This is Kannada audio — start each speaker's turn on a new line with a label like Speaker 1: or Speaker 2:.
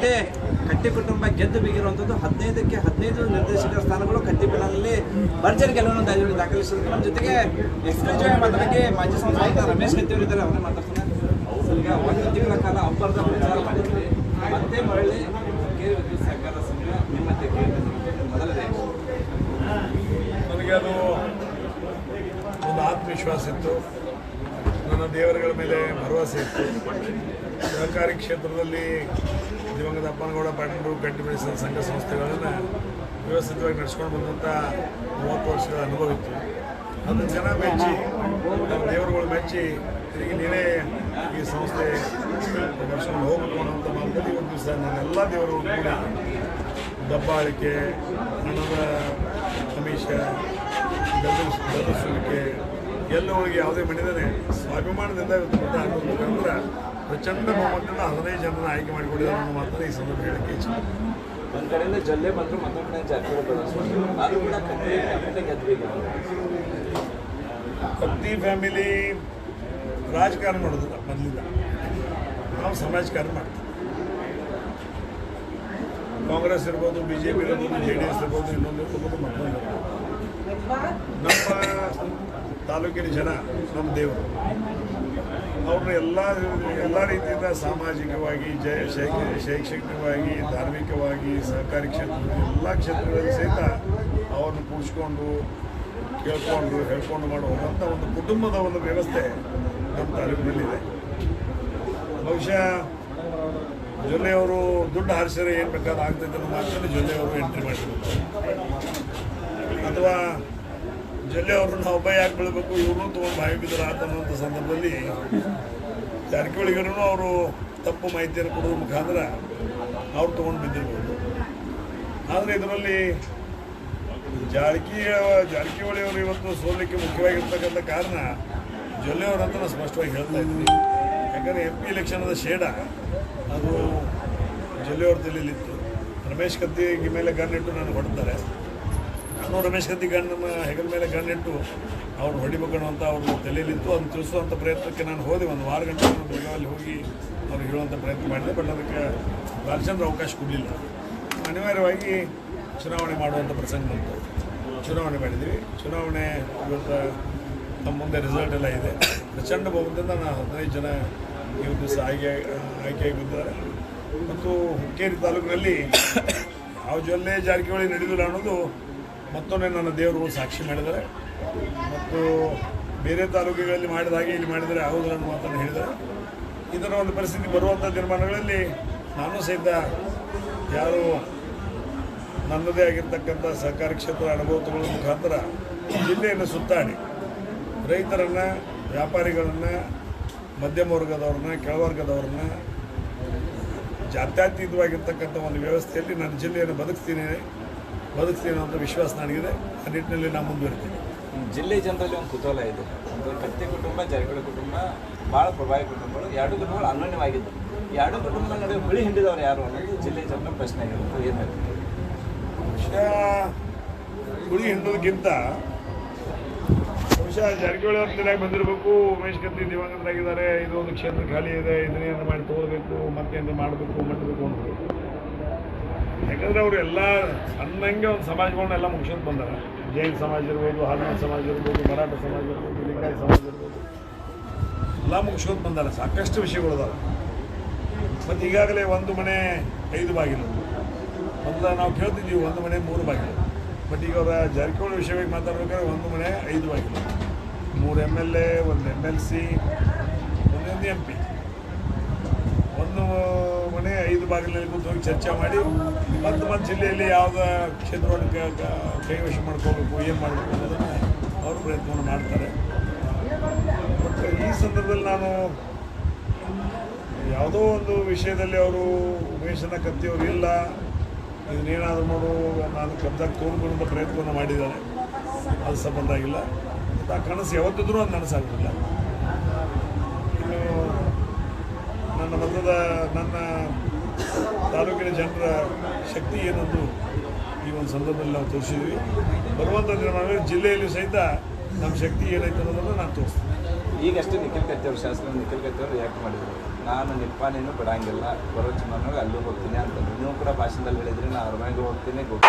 Speaker 1: ಮತ್ತೆ ಕಟ್ಟಿ ಕುಟುಂಬ ಗೆದ್ದು ಬಿಗಿರುವಂಥದ್ದು ಹದಿನೈದಕ್ಕೆ ಹದಿನೈದು ನಿರ್ದೇಶಕರ ಸ್ಥಾನಗಳು ಕಟ್ಟಿ ಬೆಳನಲ್ಲಿ ಭರ್ಜರಿ ಗೆಲುವನ್ನು ದಾಖಲಿ ದಾಖಲಿಸಿದ್ರು. ನಮ್ಮ ಜೊತೆಗೆ ಎಕ್ಸ್ಕ್ಲೂಸಿವ್ ಮಾತಾಡಕ್ಕೆ ಮಾಜಿ ಸಂಸದ ರಮೇಶ್ ಕತ್ತಿಯವರು ಇದ್ದಾರೆ, ಅವರೇ ಮಾತಾಡ್ತಾರೆ. ಈಗ ಒಂದು ತಿಂಗಳ ಕಾಲ ಅಬ್ಬರದ ಪ್ರಚಾರ ಮಾಡಿದ್ವಿ. ಮತ್ತೆ ಮರಳಿ ಕೇಂದ್ರ ವಿದ್ಯುತ್ ಸಹಕಾರ ಸಂಘ ನಿಮ್ಮತ್ತೆ
Speaker 2: ಒಂದು ಆತ್ಮವಿಶ್ವಾಸ ಇತ್ತು. ನನ್ನ ದೇವರುಗಳ ಮೇಲೆ ಭರವಸೆ ಇತ್ತು. ಸಹಕಾರಿ ಕ್ಷೇತ್ರದಲ್ಲಿ ದಿವಂಗತ ಅಪ್ಪನಗೌಡ ಪಾಟೀಲರು ಕಟ್ಟಿ ಬೆಳೆಸಿದ ಸಂಘ ಸಂಸ್ಥೆಗಳನ್ನು ವ್ಯವಸ್ಥಿತವಾಗಿ ನಡೆಸ್ಕೊಂಡು ಬಂದಂಥ ಮೂವತ್ತು ವರ್ಷಗಳ ಅನುಭವ ಇತ್ತು. ಅದನ್ನು ಜನ ಮೆಚ್ಚಿ ನಮ್ಮ ದೇವರುಗಳು ಮೆಚ್ಚಿ ತಿರುಗಿ ನೀನೇ ಈ ಸಂಸ್ಥೆ ನಡೆಸ್ಕೊಂಡು ಹೋಗಬೇಕು ಅನ್ನೋಂಥ ಮಾತಲ್ಲಿ ಒಂದು ದಿವಸ ನನ್ನೆಲ್ಲ ದೇವರು ಕೂಡ ದಬ್ಬಾಳಿಕೆ ಹಣದ ಅಮಿಷ ಗದರಿಸುವಿಕೆ ಎಲ್ಲವರಿಗೆ ಯಾವುದೇ ಮಣಿದರೆ ಸ್ವಾಭಿಮಾನದಿಂದ ಇವತ್ತು ಮುಖಾಂತರ ಪ್ರಚಂಡ ಬಹುಮತದಿಂದ ಹದಿನೈದು ಜನರನ್ನು ಆಯ್ಕೆ ಮಾಡಿಕೊಂಡಿದ್ದಾರೆ ಅನ್ನೋ ಮಾತನ್ನ ಈ ಸಂದರ್ಭ ಹೇಳಿಕೆ
Speaker 1: ಒಂದು ಕಡೆಯಿಂದ ಜಲ್ಲೆ ಬಂದರು ಮತ್ತೊಂದು ಕಡೆ
Speaker 2: ಕತ್ತಿ ಫ್ಯಾಮಿಲಿ ರಾಜಕಾರಣ ಮಾಡೋದಿಲ್ಲ ಮೊದಲಿಂದ ನಾವು ಸಮಾಜಕಾರಣ ಮಾಡ್ತೀವಿ. ಕಾಂಗ್ರೆಸ್ ಇರ್ಬೋದು ಬಿ ಜೆ ಪಿ ಇರ್ಬೋದು ಜೆ ಡಿ ಎಸ್ ಇರ್ಬೋದು ಇನ್ನೊಂದು ಇರ್ಬೋದು ಮತ್ತೊಂದು ನಮ್ಮ ತಾಲೂಕಿನ ಜನ ನಮ್ಮ ದೇವರು. ಅವ್ರನ್ನ ಎಲ್ಲ ಎಲ್ಲ ರೀತಿಯಿಂದ ಸಾಮಾಜಿಕವಾಗಿ, ಜಯ ಶೈಕ್ಷ- ಶೈಕ್ಷಣಿಕವಾಗಿ, ಧಾರ್ಮಿಕವಾಗಿ ಸಹಕಾರಿ ಕ್ಷೇತ್ರದಲ್ಲಿ ಎಲ್ಲ ಕ್ಷೇತ್ರಗಳಲ್ಲಿ ಸಹಿತ ಅವ್ರನ್ನ ಕೂಡಿಸ್ಕೊಂಡು, ಕೇಳ್ಕೊಂಡು, ಹೇಳ್ಕೊಂಡು ಮಾಡುವಂಥ ಒಂದು ಕುಟುಂಬದ ಒಂದು ವ್ಯವಸ್ಥೆ ನಮ್ಮ ತಾಲೂಕಿನಲ್ಲಿದೆ. ಬಹುಶಃ ಜೊಲ್ಲೆಯವರು ದುಡ್ಡು ಹಾರಿಸಿದ್ರೆ ಏನು ಬೇಕಾದ್ರೂ ಆಗ್ತೈತೆ ಮಾತನ್ನು ಜೊಲ್ಲೆಯವರು ಎಂಟ್ರಿ ಮಾಡಿದ್ರು. ಅಥವಾ ಜೊಲ್ಲೆಯವರು ನಾವು ಒಬ್ಬ ಯಾಕೆ ಬೀಳಬೇಕು ಇವ್ರನ್ನೂ ತೊಗೊಂಡು ಬಾಯಿ ಬಿದ್ದರು ಅನ್ನೋಂಥ ಸಂದರ್ಭದಲ್ಲಿ ಜಾರಕಿಹೊಳಿಗರೂ ಅವರು ತಪ್ಪು ಮಾಹಿತಿಯನ್ನು ಕೊಡೋದ್ರ ಮುಖಾಂತರ ಅವ್ರು ತೊಗೊಂಡು ಬಿದ್ದಿರ್ಬೋದು ಆದರೆ ಇದರಲ್ಲಿ ಜಾರಕಿಯ, ಜಾರಕಿಹೊಳಿ ಅವರು ಇವತ್ತು ಸೋಲಿಕ್ಕೆ ಮುಖ್ಯವಾಗಿರ್ತಕ್ಕಂಥ ಕಾರಣ ಜೊಲ್ಲೆಯವ್ರ ಅಂತ ನಾನು ಸ್ಪಷ್ಟವಾಗಿ ಹೇಳ್ತಾ ಇದ್ದೀನಿ. ಯಾಕಂದರೆ ಎಂ ಪಿ ಎಲೆಕ್ಷನದ ಶೇಡ ಅದು ಜೊಲ್ಲೆ ಅವ್ರ ತಲೆಯಲ್ಲಿತ್ತು. ರಮೇಶ್ ಕತ್ತಿಗೆ ಮೇಲೆ ಗನ್ನಿಟ್ಟು ನಾನು ಹೊಡ್ತಾರೆ ನಾನು ರಮೇಶ್ ಕತ್ತಿ ಗಣ್ಣ ಹೆಗಲ ಮೇಲೆ ಗಣ್ಣಿಟ್ಟು ಅವ್ರು ಹೊಡಿಬೇಕು ಅಂತ ಅವ್ರ ತಲೆಯಲ್ಲಿತ್ತು. ಅದನ್ನು ತಿಳಿಸುವಂಥ ಪ್ರಯತ್ನಕ್ಕೆ ನಾನು ಹೋದೆ. ಒಂದು ವಾರ ಗಂಟೆ ಬೆಳಗಾವಲ್ಲಿ ಹೋಗಿ ಅವ್ರಿಗೆ ಹೇಳುವಂಥ ಪ್ರಯತ್ನ ಮಾಡಿದೆ. ಬಟ್ ಅದಕ್ಕೆ ಬಾಲಚಂದ್ರ ಅವಕಾಶ ಕೊಡಲಿಲ್ಲ. ಅನಿವಾರ್ಯವಾಗಿ ಚುನಾವಣೆ ಮಾಡುವಂಥ ಪ್ರಸಂಗ ಬಂತು. ಚುನಾವಣೆ ಮಾಡಿದ್ವಿ. ಚುನಾವಣೆ ಇವತ್ತು ನಮ್ಮ ಮುಂದೆ ರಿಸಲ್ಟ್ ಎಲ್ಲ ಇದೆ. ಪ್ರಚಂಡ ಬಹುಮತದಿಂದ ನಾನು ಹದಿನೈದು ಜನ ಇವತ್ತು ದಿವಸ ಆಯ್ಕೆ ಆಯ್ಕೆಯಾಗಿ ಬಂದಿದ್ದಾರೆ. ಮತ್ತು ಹುಕ್ಕೇರಿ ತಾಲೂಕಿನಲ್ಲಿ ಯಾವ ಜೊಲ್ಲೆ ಜಾರಕಿಹೊಳಿ ನಡೆದಿಲ್ಲ ಅನ್ನೋದು ಮತ್ತೊಮ್ಮೆ ನನ್ನ ದೇವರು ಸಾಕ್ಷಿ ಮಾಡಿದ್ದಾರೆ. ಮತ್ತು ಬೇರೆ ತಾಲೂಕುಗಳಲ್ಲಿ ಮಾಡಿದ ಹಾಗೆ ಇಲ್ಲಿ ಮಾಡಿದರೆ ಹೌದು ನನ್ನ ಮಾತನ್ನು ಹೇಳಿದ್ದಾರೆ. ಇದರ ಒಂದು ಪರಿಸ್ಥಿತಿ ಬರುವಂಥ ತೀರ್ಮಾನಗಳಲ್ಲಿ ನಾನು ಸಹಿತ ಯಾರು ನನ್ನದೇ ಆಗಿರ್ತಕ್ಕಂಥ ಸಹಕಾರ ಕ್ಷೇತ್ರ ಅನುಭವಗಳ ಮುಖಾಂತರ ಜಿಲ್ಲೆಯನ್ನು ಸುತ್ತಾಡಿ ರೈತರನ್ನು, ವ್ಯಾಪಾರಿಗಳನ್ನು, ಮಧ್ಯಮ ವರ್ಗದವ್ರನ್ನ ಕೆಳವರ್ಗದವ್ರನ್ನ ಜಾತ್ಯತೀತವಾಗಿರ್ತಕ್ಕಂಥ ಒಂದು ವ್ಯವಸ್ಥೆಯಲ್ಲಿ ನನ್ನ ಜಿಲ್ಲೆಯನ್ನು ಬದುಕ್ತೀನಿ. ಬದುಕ್ತೀನಿ ಅನ್ನೋ ವಿಶ್ವಾಸ ನನಗಿದೆ. ಆ ನಿಟ್ಟಿನಲ್ಲಿ ನಾನು ಮುಂದುವರಿತೀನಿ.
Speaker 1: ಜಿಲ್ಲೆ ಜನರಲ್ಲಿ ಒಂದು ಕುತೂಹಲ ಇದೆ. ಒಂದು ಕತ್ತಿ ಕುಟುಂಬ ಜಾರಕಿಹೊಳಿ ಕುಟುಂಬ ಭಾಳ ಪ್ರಭಾವಿ ಕುಟುಂಬಗಳು ಎರಡು ಕುಟುಂಬಗಳು ಅನ್ಯೋನ್ಯವಾಗಿದ್ದು ಎರಡು ಕುಟುಂಬಗಳ ನಡುವೆ ಹುಳಿ ಹಿಂಡಿದವರು ಯಾರು ಅನ್ನೋದು ಜಿಲ್ಲೆ ಜನರ ಪ್ರಶ್ನೆ ಆಗಿರುತ್ತೆ. ಏನು
Speaker 2: ಬಹುಶಃ ಹುಳಿ ಹಿಂಡೋದಕ್ಕಿಂತ ಬಹುಶಃ ಜಾರಕಿಹೊಳಿ ಅವ್ರ ತಲೆಯಾಗಿ ಬಂದಿರಬೇಕು. ಉಮೇಶ್ ಕತ್ತಿ ದಿವಂಗತರಾಗಿದ್ದಾರೆ. ಇದೊಂದು ಕ್ಷೇತ್ರ ಖಾಲಿ ಇದೆ. ಇದನ್ನೇನು ಮಾಡಿ ತಗೋಬೇಕು ಮತ್ತೇನು ಮಾಡಬೇಕು ಮಾಡಬೇಕು ಅಂತ ಯಾಕಂದ್ರೆ ಅವರು ಎಲ್ಲ ಸಣ್ಣಂಗೆ ಒಂದು ಸಮಾಜಗಳನ್ನೆಲ್ಲ ಮುಗಿಸ್ಕೊಂಡು ಬಂದಾರೆ. ಜೈನ್ ಸಮಾಜ ಇರ್ಬೋದು ಹಾಲ್ಮಾನ್ ಸಮಾಜ ಇರ್ಬೋದು, ಮರಾಠ ಸಮಾಜ ಇರ್ಬೋದು, ಲಿಂಗಾಯತ ಸಮಾಜ ಇರ್ಬೋದು. ಎಲ್ಲ ಮುಗಿಸ್ಕೊಂಡು ಬಂದಾರೆ. ಸಾಕಷ್ಟು ವಿಷಯಗಳು ಅದಾವೆ. ಮತ್ತು ಈಗಾಗಲೇ ಒಂದು ಮನೆ ಐದು ಬಾಗಿಲು. ಮೊದಲ ನಾವು ಕೇಳ್ತಿದ್ದೀವಿ ಒಂದು ಮನೆ ಮೂರು ಬಾಗಿಲು. ಬಟ್ ಈಗ ಅವರ ಜಾರಕಿಹೊಳಿ ವಿಷಯವಾಗಿ ಮಾತಾಡ್ಬೇಕಾದ್ರೆ ಒಂದು ಮನೆ ಐದು ಬಾಗಿಲು. ಮೂರು ಎಂ ಎಲ್ ಎ ಒಂದು ಎಂ ಎಲ್ ಸಿ ಒಂದೊಂದು ಎಂ ಪಿ ಒಂದು ಐದು ಭಾಗದಲ್ಲಿ ಕೂತು ಹೋಗಿ ಚರ್ಚೆ ಮಾಡಿ ಮತ್ತು ಮತ್ತೆ ಜಿಲ್ಲೆಯಲ್ಲಿ ಯಾವುದೇ ಕ್ಷೇತ್ರವನ್ನು ಕೈವಶ ಮಾಡ್ಕೋಬೇಕು, ಏನು ಮಾಡಬೇಕು ಅನ್ನೋದನ್ನು ಅವರು ಪ್ರಯತ್ನವನ್ನು ಮಾಡ್ತಾರೆ. ಮತ್ತು ಈ ಸಂದರ್ಭದಲ್ಲಿ ನಾನು ಯಾವುದೋ ಒಂದು ವಿಷಯದಲ್ಲಿ ಅವರು ಉಮೇಶನ ಕತ್ತಿಯವರು ಇಲ್ಲ, ಇದನ್ನೇನಾದರೂ ಮಾಡು ನಾನು ಕಬ್ಜಾಗಿ ತೊಗೊಂಡು ಪ್ರಯತ್ನವನ್ನು ಮಾಡಿದ್ದಾರೆ. ಅದು ಸಂಬಂಧ ಆಗಿಲ್ಲ. ಮತ್ತು ಆ ಕನಸು ಯಾವತ್ತಿದ್ರೂ ಅದು ನನಸಾಗೋದಿಲ್ಲ. ಇನ್ನು ನನ್ನ ಮತದ ನನ್ನ ತಾಲೂಕಿನ ಜನರ ಶಕ್ತಿ ಏನೊಂದು ಈ ಒಂದು ಸಂದರ್ಭದಲ್ಲಿ ನಾವು ತೋರಿಸಿದ್ವಿ. ಬರುವಂಥ ನಿರ್ಮಾಣದಲ್ಲಿ ಜಿಲ್ಲೆಯಲ್ಲಿ ಸಹಿತ ನಮ್ಮ ಶಕ್ತಿ ಏನೈತೆ ಅನ್ನೋದನ್ನು ನಾನು ತೋರಿಸ್ತೀನಿ.
Speaker 1: ಈಗಷ್ಟೇ ನಿಖಿಲ್ ಕತ್ತಿ ಅವರು ಶಾಸಕ ನಿಖಿಲ್ ಕತ್ತಿ ಅವರು ರಿಯಾಕ್ಟ್ ಮಾಡಿದ್ರು. ನಾನು ನಿಪ್ಪಾನೇನು ಬಿಡಂಗಿಲ್ಲ. ಬರೋ ಚುನಾವಣೆಗೆ ಅಲ್ಲೂ ಹೋಗ್ತೀನಿ ಅಂತ. ನೀವು ಕೂಡ ಭಾಷಣದಲ್ಲಿ ಹೇಳಿದ್ರೆ ನಾನು ಅರಮನೆಗೆ ಹೋಗ್ತೀನಿ, ಗೊತ್ತು.